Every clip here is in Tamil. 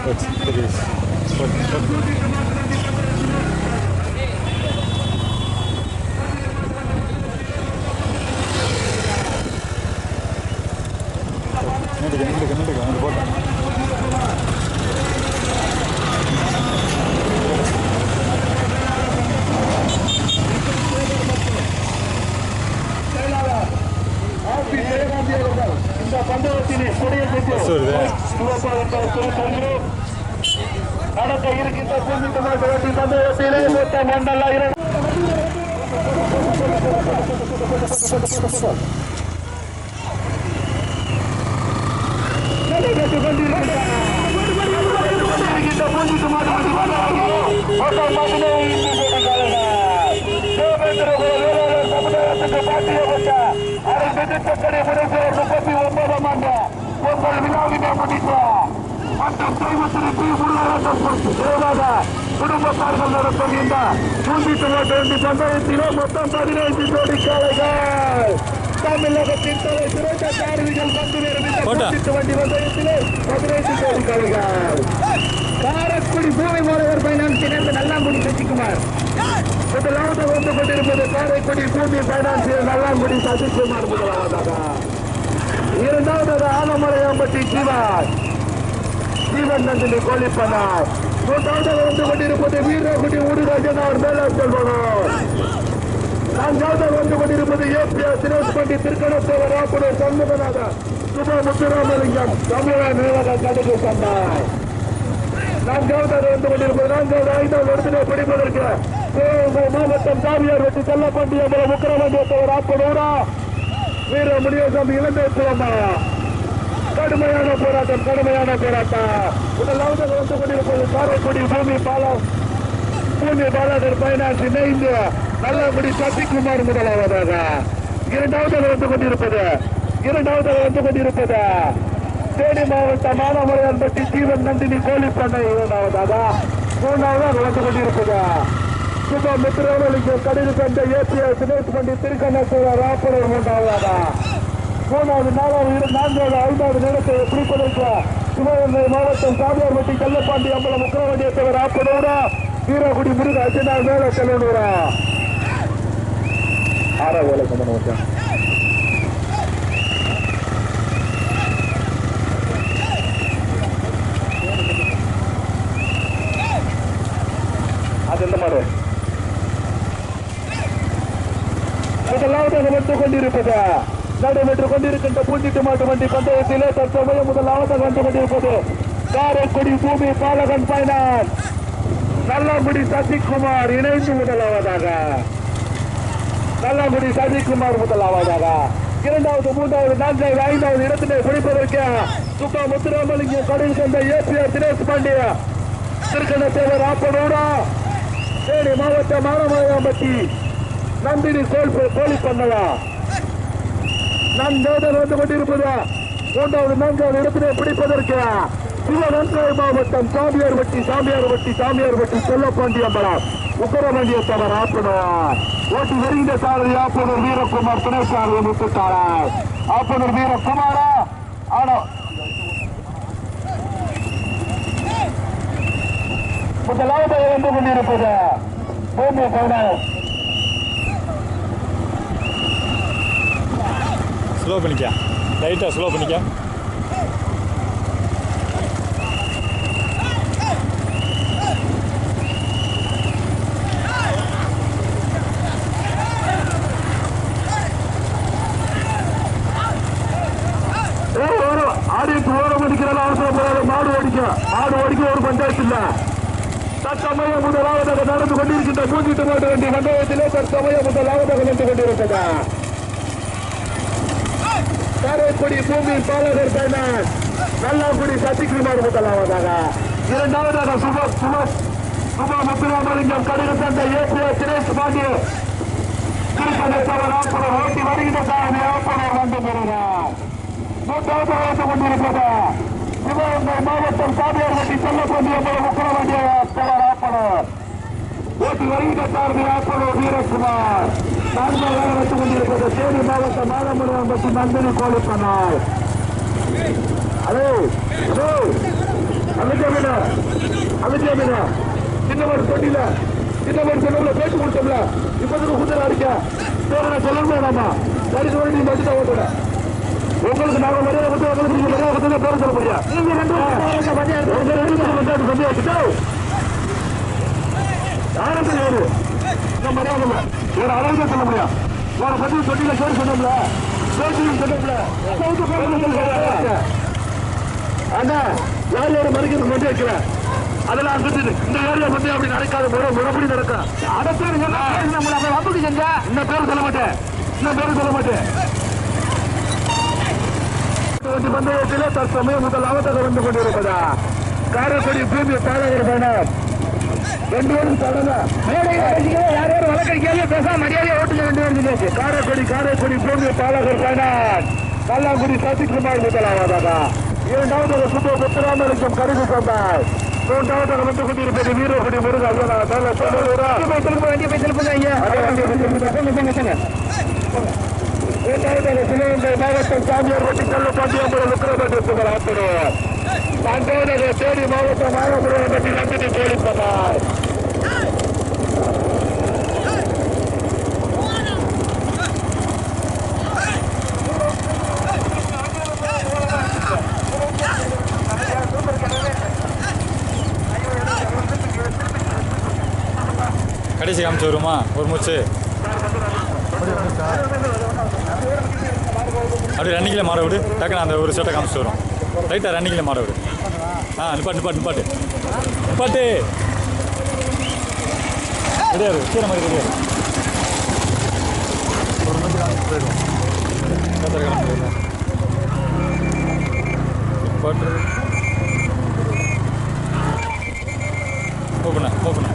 X3. No te caes, no te caes, no te caes, no நடக்க இருக்கின்ற பூமிக்கு மாட்டு பந்தயத்திலே மொத்த மண்டல இரண்டு நடைபெற்றுக் கொண்டிருக்கின்ற பூமிக்கு மாட்டு வண்டி பந்தயம் மொத்த மண்டல தமிழகத்துக்கு பாட்டியப்பட்ட அரசு திட்டப்படி முறைப்பெயர் முப்பத்தி ஒன்பதாம் ஆண்டு உங்கள் விழாவினை முன்னிட்டு அந்த தெய்வத்திற்கு பி. குடும்பத்தார்கள் நடத்துகின்ற பூண்டிட்டு ஓட்டு பந்தயத்திலே மொத்தம் பதினைந்து கோடி காலைகள் தமிழகத்தின் தலை சிறந்த காரணிகள் வந்து நிரம்பித்த வண்டி பந்தயத்திலே பதினைந்து ஜோடி காளைகள் காரக்குடி பூமி மாநகர் பைனான்ஸ் இணைந்து நல்லாங்குடி சசிகுமார் முதலாவது வந்து கொண்டிருப்பது காரைக்குடி பூமி பைனான்சியர் நல்லாங்குடி சசிகுமார் முதலாவதாக இரண்டாவது ஆலமலையாம்பட்டி சிவன் ஜீவன் நந்தினி கோழிப்பனார். மூன்றாவது வந்து கொண்டிருப்பது வீரகுடி ஊடுராஜன் அவர் மேலே செல்வனர் நான்காவது வந்து கொண்டிருப்பது ஏபிஎஸ் தினேஷ் பண்டி திருக்கணத்தேவர் ஆப்பனர் சண்முகநாதன் சுப முத்துராமலிங்கம் தமிழக நிறுவன கடுகு சந்தார் நான்காவது வந்து கொண்டிருப்பது நான்காவது ஐந்தாவது இடத்திலே பிடிப்பதற்கு மாவட்டம் சாமியார் வெட்டி செல்லப்பண்டி என்ற முக்கிரமந்தியத்தவர் ஆப்பனூரா வீர முனியசாமி இளந்தை குளமா கடுமையான போராட்டம் கடுமையான போராட்டம். முதலாவது வந்து கொண்டிருப்பது காரைக்குடி பூமி பாலம். பூமி பாலாடர் பைனான்ஸ் இணைந்து நல்லபடி சசிகுமார் முதலாவதாக. இரண்டாவது வந்து கொண்டிருப்பது இரண்டாவது வந்து கொண்டிருப்பது. தேனி மாவட்டம் மானாமலையான்பட்டி ஜீவன் நந்தினி கோழிப்பண்ணை இரண்டாவதாக மூணாவதாக வந்து கொண்டிருப்பது. சுப மித்ரவலிங்கம் கடித கண்ட ஏபிஎஸ் தினேஷ் பண்டி திருக்கண்ணேஸ்வரர் ராப்பனர் மூன்றாவதாக மூணாவது நாலாவது இரு- நான்காவது ஐந்தாவது நேரத்தை பிடிப்பதற்கு சிவகங்கை மாவட்டம் சாமியார்பட்டி கல்லப்பாண்டி அம்பலம் முக்கிரவண்டியத்தவர் ஆப்பனூரா வீரகுடி முருக அஜினா மேல செல்லனூரா ஆறாவது வேலை சம்பந்தம் முதலாவதாக கொண்டிருப்பது? நடைபெற்றுக் கொண்டிருக்கின்ற பூஞ்சிட்டு மாட்டு வண்டி பந்தயத்திலே தற்சமயம் முதலாவதாக வந்து கொண்டிருப்பது. காரைக்குடி பூமி பாலகன் பைனான். நல்லாங்குடி சசிகுமார் இணைந்து முதலாவதாக. நல்லாங்குடி சசிகுமார் முதலாவதாக. இரண்டாவது மூன்றாவது நான்காவது ஐந்தாவது இடத்திலே பிடிப்பதற்கு சுப்பா முத்துராமலிங்கம் கடல் கண்ட ஏபிஆர் தினேஷ் பாண்டிய. திருக்கண தேவர் ஆப்பனூரா. தேனி மாவட்ட மானமலையாம்பட்டி நந்தினி கோல் கோழி பண்ணலாம் நான்காவது வந்து கொண்டிருப்பது மூன்றாவது நான்காவது இடத்திலே பிடிப்பதற்கு சிவகங்கை மாவட்டம் சாமியார் வட்டி சாமியார் வட்டி சாமியார் வட்டி செல்லப்பாண்டி அம்பலம். உக்கரமண்டிய தவறு ஆப்பனர். ஓட்டி வருகின்ற சாரதி ஆப்பனர் வீரகுமார் துணை சாரதி முத்துத்தாரர் ஆப்பனர் வீரகுமாரா? ஆனோ முதலாவது வந்து கொண்டிருப்பது பூமி கவுனர் ஸ்லோ பண்ணிக்க. லைட்டாக ஸ்லோ பண்ணிக்க. ஒரு ஆடியன்ஸ் ஓரம் அடிக்கிறாங்க அவசரப்படாத மாடு ஓடிக்க. மாடு ஓடிக்க ஒரு பஞ்சாயத்து இல்ல. தற்சமயம் முதலாவதாக நடந்து கொண்டிருக்கின்ற மூஞ்சிட்டு மாட்டு வண்டி மண்டபத்திலே தற்சமயம் முதலாவதாக நின்று கொண்டிருக்கிறது காரைக்குடி பூமி பாலகர் பைனான் நல்லாங்குடி சசிகுமார் முதலாவதாக. இரண்டாவதாக சுப சுப சுப முத்துராமலிங்கம் கடுகு தந்த ஏபிஎஸ் தினேஷ் பாண்டிய. ஓட்டி வருகின்ற சாரதி ஆப்பனர் வந்து பெறுகிறார் மூன்றாவது வந்து கொண்டிருப்பது சிவகங்கை மாவட்டம் சாமியார்பட்டி செல்லப்பண்டிய ஆப்பனர் ஓட்டி வருகின்ற ஆப்பனர் வீரகுமார். நான்காவது வந்து கொண்டிருப்பது தேனி மாவட்டம் மாதமலையாம்பட்டி நந்தினி கோழிப்பனார் ஹலோ ஹலோ அமைச்சா அமைச்சா சின்ன ஒரு தொட்டில சின்ன ஒரு சொன்னோம்ல பேச்சு கொடுத்தோம்ல இப்போதுக்கு குதிரை அடிக்க பேரை சொல்லணுமே வேணாமா கடிச்சு வரை நீ மட்டும் தான் ஓட்டுறேன் உங்களுக்கு நாங்க மரியாதை கொடுத்து உங்களுக்கு நீங்க மரியாதை கொடுத்து பேர சொல்ல முடியும் நீங்க ரெண்டு பேரும் உங்க ரெண்டு பேரும் வந்து சொல்லி வச்சுட்டோ யாரும் நம்ம இந்த மரியாதை ஒரு அளவுக்கு சொல்ல முடியும் ஒரு பத்தி தொட்டில பேர் சொன்னோம்ல பேச்சு சொன்னோம்ல சவுத்து பேர் அண்ணா யார் யாரும் மறுக்கிறது மட்டும் வைக்கிறேன் அதெல்லாம் அங்கிட்டு இந்த ஏரியா மட்டும் அப்படி நடக்காத முறை முறைப்படி நடக்கும். அதை பேர் வம்புக்கு செஞ்சா? இந்த பேர் சொல்ல மாட்டேன். இந்த பேர் சொல்ல மாட்டேன். இந்த தற்சமயம் முதலாவதாக வந்து கொண்டிருப்பதா? காரைக்குடி பூமி பாலகர் பயணம் ரெண்டு பேரும் தொடங்க. யார் யாரும் வழக்கறிக்கையாலே பேசாம மரியாதையை ஓட்டுங்க ரெண்டு பேரும் சொல்லியாச்சு காரைக்குடி காரைக்குடி பூமி பாலகர் பயணம் கல்லாங்குடி சசிகுமார் முதலாவதாக. இரண்டாவது சுத்த முத்துராமலிங்கம் கருது சொன்னார் மூன்றாவதாக வந்து கொண்டிருப்பது வீரகுடி முருகன் இரண்டாவதாக சிவகங்கை மாவட்டம் சாமியார் பட்டி கள்ளப்பாண்டியம்பரம் விக்ரமேஸ்வரர் ஆசிரியர் நான்காவதாக தேடி மாவட்டம் நாகபுரம் பட்டி நந்தினி கடைசி காமிச்சு வருமா? ஒரு மூச்சு. அப்படியே கிலோ மாற விடு. டக்குன்னு அந்த ஒரு சட்டை காமிச்சு வரும். ரைட்டாக ரன்னிங்கில் மாட விடு ஆ நிப்பாட்டு நிப்பாட்டு நிப்பாட்டு நிப்பாட்டு கிடையாது கீழே மாதிரி கிடையாது ஒரு நிமிஷம் போயிடும் நிப்பாட்டு ஓப்பனா ஓப்பனா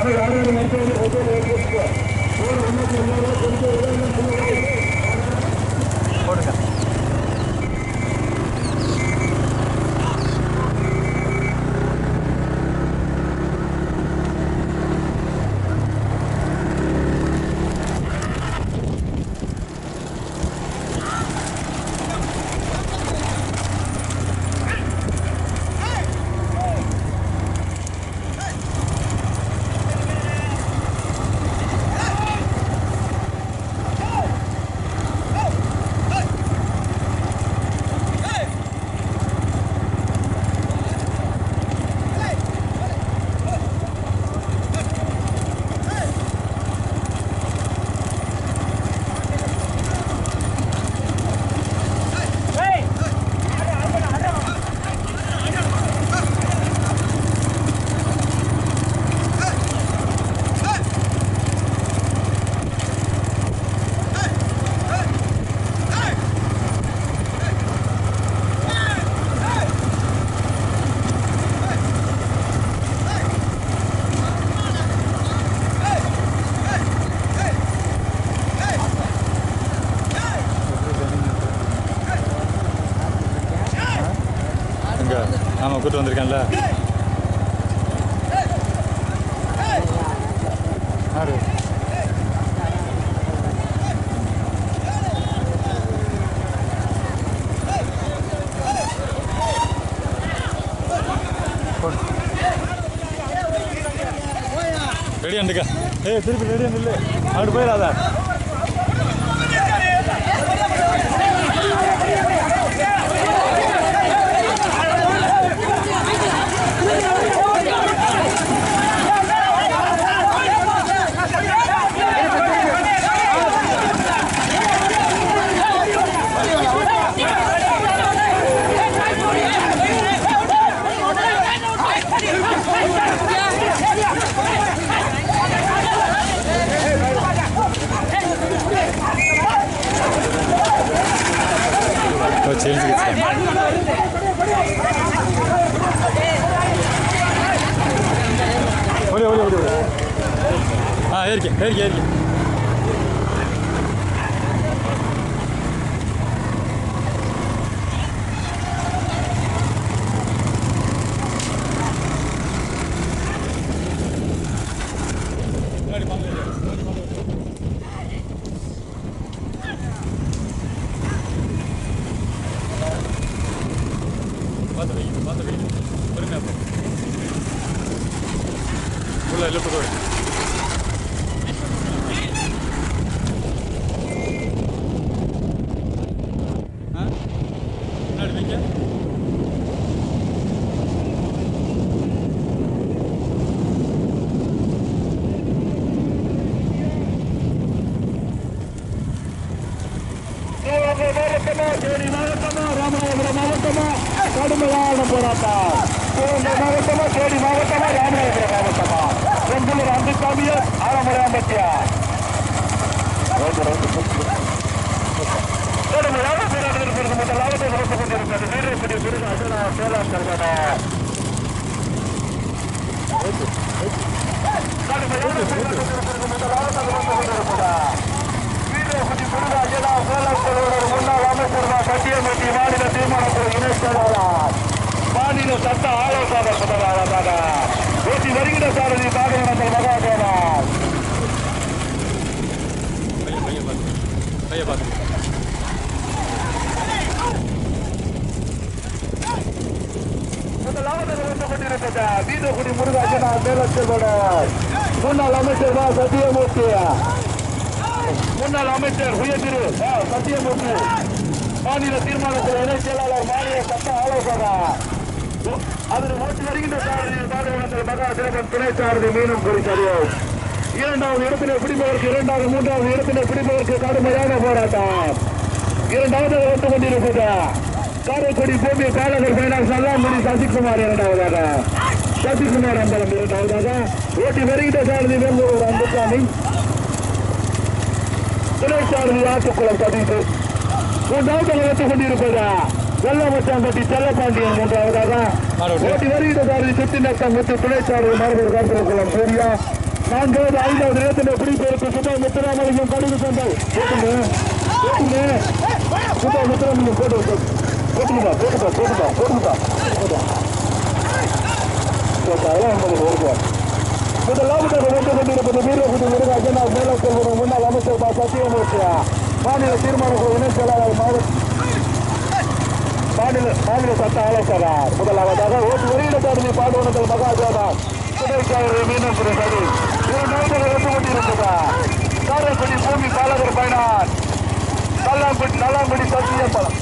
अरे गाड़ी में बैठे होटल लेके और हमने चलना है उधर में चले கூப்பிட்டு வந்திருக்கேன்ல. யாரு? ரெடி அண்டுக்க ஏய் திருப்பி ரெடி இல்லை. அப்படி போயிடாதா. erkek, erkek, erkek. சேலம் கல்கடா முன்னாள் அமைச்சர் கட்டியமட்டி மாநில தீர்மானக்குழு இணை செயலாளர் மாநில சட்ட ஆலோசகர் முதலாளராக ஓட்டி வருகிற சாரதி பாகவனங்கள் மகாதேவன் பையன் பையன் பார்த்து. பையன் வந்து கொண்டிருப்பது வீரகுடி முருகாஜனா மேலச்செல்வனர் முன்னாள் அமைச்சர் வா சத்தியமூர்த்தி முன்னாள் அமைச்சர் உயர்திரு சத்தியமூர்த்தி மாநில தீர்மானத்தில் இணை செயலாளர் மாநில சட்ட ஆலோசகர் அதில் ஓட்டு வருகின்ற சாரதி பாடுவனத்தில் மகா திரவன் துணை சாரதி மீண்டும் குறித்தது இரண்டாவது இடத்திலே பிடிப்பதற்கு இரண்டாவது மூன்றாவது இடத்திலே பிடிப்பதற்கு கடுமையான போராட்டம் இரண்டாவது வந்து கொண்டிருக்கிறார் காரைக்குடி பூமி பாலகர் பைனான்ஸ் நல்லாங்குடி சசிகுமார் இரண்டாவதாக. சசிகுமார் அம்பலம் இரண்டாவதாக. ஓட்டி வருகின்ற சாரதி வேலூர் அன்புசாமி. துணை சாரதி ஆட்டுக்குளம் சதீஷ். மூன்றாவது வந்து கொண்டிருப்பது? வெள்ளமச்சாம்பட்டி செல்லப்பாண்டியன் மூன்றாவதாக. ஓட்டி வருகின்ற சாரதி சுத்தி நட்டம் முத்து துணை சாரதி மரபர் காத்திரக்குளம் சூர்யா. நான்காவது ஐந்தாவது இடத்திலே பிடிப்பதற்கு சுபா முத்துராமலிங்கம் கடுகு சந்தை. சுபா முத்துராமலிங்கம் போட்டு விட்டு. போட்டுங்கப்பா போட்டுப்பா போட்டுப்பா. போட்டுப்பா. போட்டா உங்களுக்கு ஓடுவார் முதலாவதாக கொண்டிருப்பது வீரகுடி முருகாஜன் மேலச்செல்வன் முன்னாள் அமைச்சர் பா சத்தியமூர்த்தியா? மாநில தீர்மான இணை செயலாளர் மாவட்ட மாநில மாநில சட்ட ஆலோசகர் முதலாவதாக ஓட்டு வெளியிட சாரதி பாடுவனங்கள் மகாஜோதா துணைச்சாளர் மீண்டும் சரி வந்து கொண்டிருப்பதா காரைக்குடி பூமி பாலகர் பயனான் நல்லாங்குடி நல்லாங்குடி சத்தியம்பலம்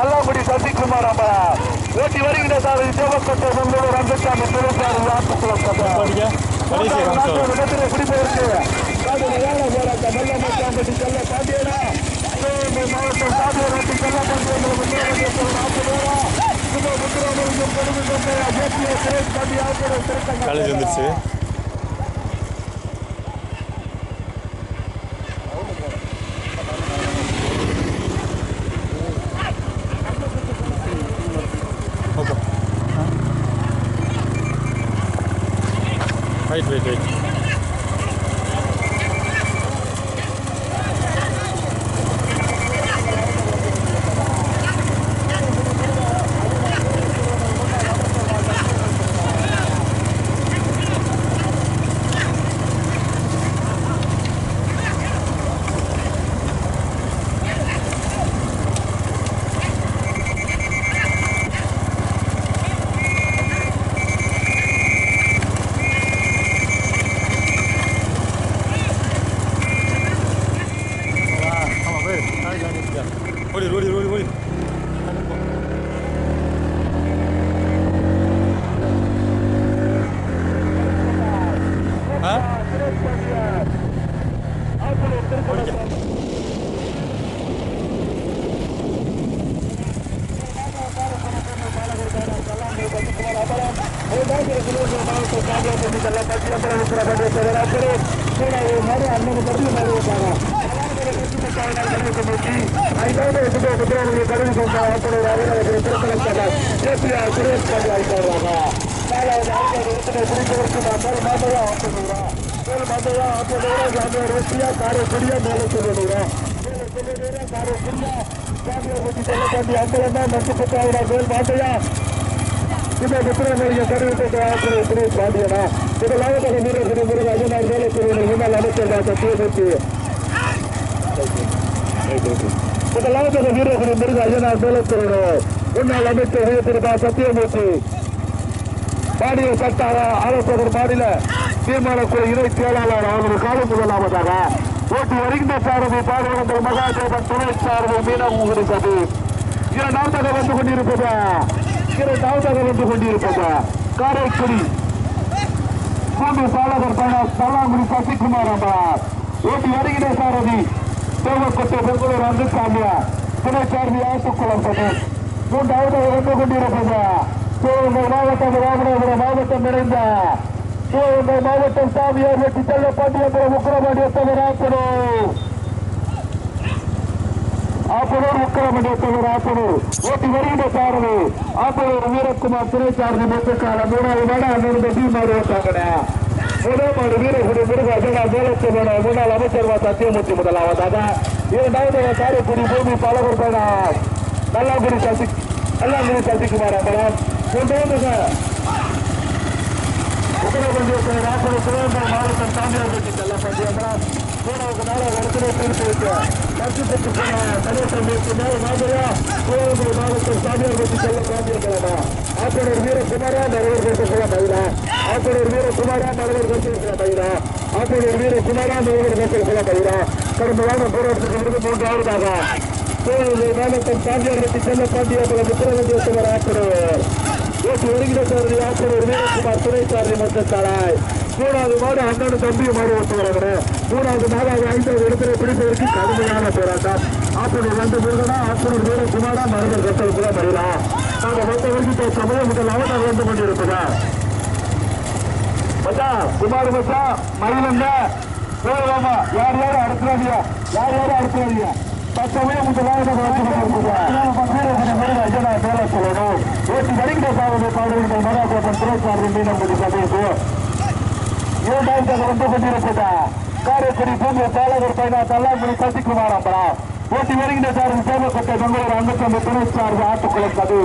நல்லாங்குடி சசிகுமார் அம்பலம் ஓட்டி வருகின்ற சாரதி சிவக்கட்டை சொந்தூர் ரங்கசாமி திருச்சாரி ஆட்டுக்குளம் சட்டம் படிக்க கடைசி காமிச்சோம் இடத்திலே Wait, wait, wait. காரைக்குடியா இந்த முத்திரமொழியை தெரிவித்த ஆசிரியர் திரு பாண்டியனா முதலாவது வீரர்கள் முருக ஐயனார் வேலைக்குரியவர் முன்னாள் அமைச்சர் டாக்டர் சிவமூர்த்தி முதலாவது வீரர்கள் முருக ஐயனார் வேலைக்குரியவர் முன்னாள் அமைச்சர் உயர்த்திருப்பா சத்தியமூர்த்தி மாநில சட்ட ஆலோசகர் மாநில தீர்மான குழு இணை செயலாளர் அவர்கள் காலம் முதலாவதாக ஓட்டி வருகின்ற சாரதி பாடுகின்ற மகாதேவன் துணை சாரதி மீனங்குடி சதி இரண்டாவதாக வந்து கொண்டிருப்பதா இரண்டாவதாக வந்து கொண்டிருப்பதா காரைக்குடி பூண்டு பாலகர் பயணம் சசிகுமார் அம்மா ஓட்டி வருகின்ற சாரதி தேவக்கோட்டை பெங்களூர் அங்குசாமியா துணை சாரதி ஆத்துக்குளம் சதி மூன்றாவது வந்து கொண்டிருப்பது சிவகங்கை மாவட்டம் ராமநாதபுரம் மாவட்டம் இணைந்த சிவகங்கை மாவட்டம் சாமியார் வெட்டி செல்ல பாண்டியபுரம் உக்கரபாண்டியத்தவர் ஆப்பனூர் ஆப்பனூர் உக்கரபாண்டியத்தவர் ஆப்பனூர் ஓட்டி வருகிற சாரதி ஆப்பனூர் வீரகுமார் துணை சாரதி மொத்தக்கால மூணாவது மேடம் அங்கிருந்து பி. மாடு ஓட்டாங்கடா. முதல் மாடு வீரகுடி முருகா ஜனா முன்னாள் அமைச்சர் சத்தியமூர்த்தி முதலாவதாக இரண்டாவது காரைக்குடி பூமி பலகர் நல்லாங்குடி சசி நல்லாங்குடி சசிகுமார் அம்பலம். மூன்றாவதாக உத்தரப்பிரதேச ராசன சிவகங்கை மாவட்டம் தாண்டியார்பட்டி செல்லப்பட்டி அம்பலம். மூணாவது நாளாக இடத்திலே தீர்த்து வைக்க பத்து பத்து போன கணேசன் மீட்பு மாதிரியா சிவகங்கை மாவட்டம் தாண்டியார்பட்டி செல்ல பாண்டியர்களா ஆப்பனர் வீரகுமாரா நரவர் கட்டக்குள மயிலா ஆப்பனர் வீரகுமாரா நரவர் கட்டக்குள மயிலா ஆப்பனர் வீரகுமாரா நரவர் கட்டக்குள மயிலா கடந்த வாரம் போராட்டத்துக்கு இருந்து மூன்றாவதாக சிவகங்கை மாவட்டம் தாண்டியார்பட்டி செல்ல பாண்டியர்களும் உத்தரப்பிரதேசவர் ஆப்பனர் ஓட்டு வருகிற ஆசிரியர் வீரகுமார் துணை சாரதி மூணாவது மாடு அண்ணன் தம்பியும் மாடு ஓட்டு வருகிறேன் மூணாவது நாலாவது ஐந்தாவது இடத்துல பிடிப்பதற்கு கடுமையான போராட்டம். ஆப்பனூர் ரெண்டு முருகனா ஆப்பனூர் வீரகுமாரா மருந்தர் கட்டல் கூட வரலாம் நாங்கள் மொத்த வரைக்கும் சமயம் முதல் அவதாரம் வந்து கொண்டிருப்பதா? மச்சா குமார் மச்சா மயிலங்க போகலாமா யார் யார் அடுத்துறாதியா யார் யார் அடுத்துறாதியா பத்தமே முதலாவது மேல சொல்லணும். ஓட்டு வருகிற சாதனை பாடுகிற மகாசேபன் துறைசாரதி மீனம்படி சபைக்கு இரண்டாயிரத்தி வந்து கொண்டிருப்பதா? காரைக்குடி பூமிய பாலகர் பயணா தல்லாங்குடி சசிகுமார் அம்பலம் ஓட்டி வருகின்ற சாரதி சேவக்கோட்டை பெங்களூர் அங்கத்தம்பி துணை சார்பு ஆட்டுக்குளம் சது.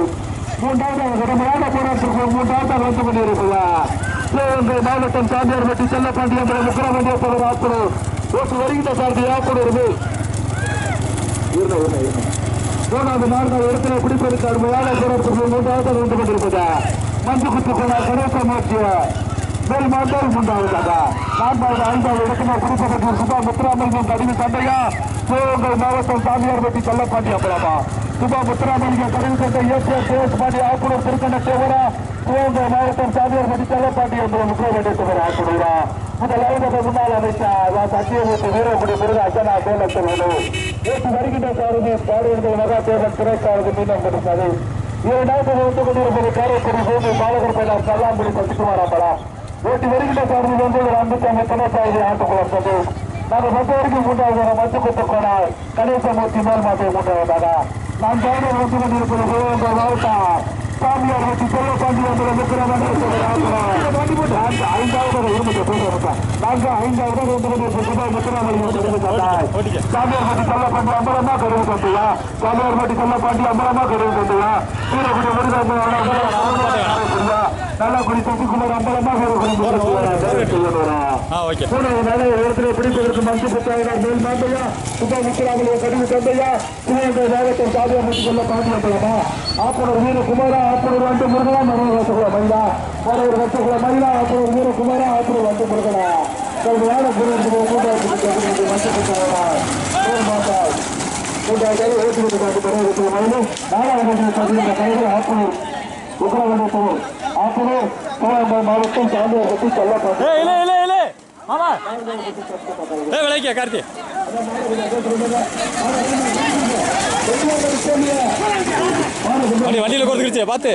மூன்றாவது கடுமையான போராட்டத்திற்கு மூன்றாவது வந்து கொண்டிருக்கிறதா சிவகங்கை மாவட்டம் சாந்தியார்பட்டி செல்லப்பாண்டியம்பலம் முக்கரமண்டியப்பவர் ஆப்பனூர் ஓட்டு வருகின்ற சார்பு ஆப்பனூர் மூணாவது நான்காவது இடத்துல பிடிப்பதற்கு அருமையான போராட்டத்திற்கு மூன்றாவது வந்து கொண்டிருப்பது? மஞ்சு குத்து போனார் கணேச முயற்சி மேல் மாண்டால் மூன்றாவதாக நான்காவது ஐந்தாவது இடத்தினர் குறிப்பிட்ட சுபா முத்துராமலிங்கம் கடின சண்டையா சிவகங்கை மாவட்டம் சாமியார்பட்டி கள்ளப்பாண்டி அம்பலமா. சுபா முத்துராமலிங்கம் கடின சண்டை ஏசிஆர் சுரேஷ் பாண்டி ஆப்பூர் திருக்கண்ண சேவரா சிவகங்கை மாவட்டம் சாமியார்பட்டி செல்லப்பாண்டி அம்பலம் முக்கிய ஆப்பூரா முதலாவது முன்னாள் அமைச்சர் சத்தியமூர்த்தி வீரகுடி முருக அஜனா கோலத்தில் நேற்று வருகின்ற சாரதி பாடுவர்கள் மகாதேவன் துறைக்காரது மீண்டும் கொடுத்தது இரண்டாவது வந்து கொண்டிருப்பது காரைக்குடி பூமி பாலகர் பையனார் கல்லாம்புடி சசிகுமார் அம்பலம். நேற்று வருகின்ற சார்பில் வந்து ஒரு அன்புச்சாமி துணைசாரதி ஆட்டுக்குளம் சது நாங்கள் மொத்த வரைக்கும் மூன்றாவது மத்து கொத்து கணேசமூர்த்தி மேல் மாட்டை மூன்றாவதாக நான் ஜாயினர் வந்து கொண்டிருப்பது சிவகங்கை மாவட்டம் சாமியார் வச்சு செல்ல சாமி வந்து ஐந்தாவது இருந்துச்சு பேசுறேன் நான்கு ஐந்தாவது வந்து கொண்டிருப்பது முத்துராமலிங்கம் சாமியார் மட்டும் செல்ல பாண்டி அம்பலமா கருவு தந்தையா சாமியார் மட்டும் செல்ல பாண்டி அம்பலமா கருவு தந்தையா சீரகுடி முருகா நல்லா குடி சசிகுமார் அம்பலமா கருவு ஆ ஓகே மூணாவது இடத்துல பிடிப்பதற்கு மஞ்சள் புத்தாயினார் மேல் மாந்தையா சுபா முத்துராமலிங்க கடிவு தந்தையா சிவகங்கை மாவட்டம் சாதியா முத்து சொல்ல பாண்டியப்பலமா ஆப்பனூர் வீரகுமாரா ஆப்பனூர் வந்து முருகனா மனோர் வசகுல மயிலா மனோர் வசகுல மயிலா ஆப்பனூர் வீரகுமாரா ஆப்பனூர் வந்து முருகனா கல்வியான குருவிற்கு மூன்றாவது மஞ்சள் புத்தாயினா மாதா மூன்றாவது ஓட்டுநர் காட்டு பெறுவதற்கு மயிலும் நாலாவது பதினைந்து கைகள் ஆப்பனூர் உக்ரவண்டத்தூர் ஆப்பனூர் சிவகங்கை மாவட்டம் இல்லை மாமா. ஏய் விளைக்க கார்த்தி. வண்டி வண்டியில் கொடுத்துருச்சு பார்த்து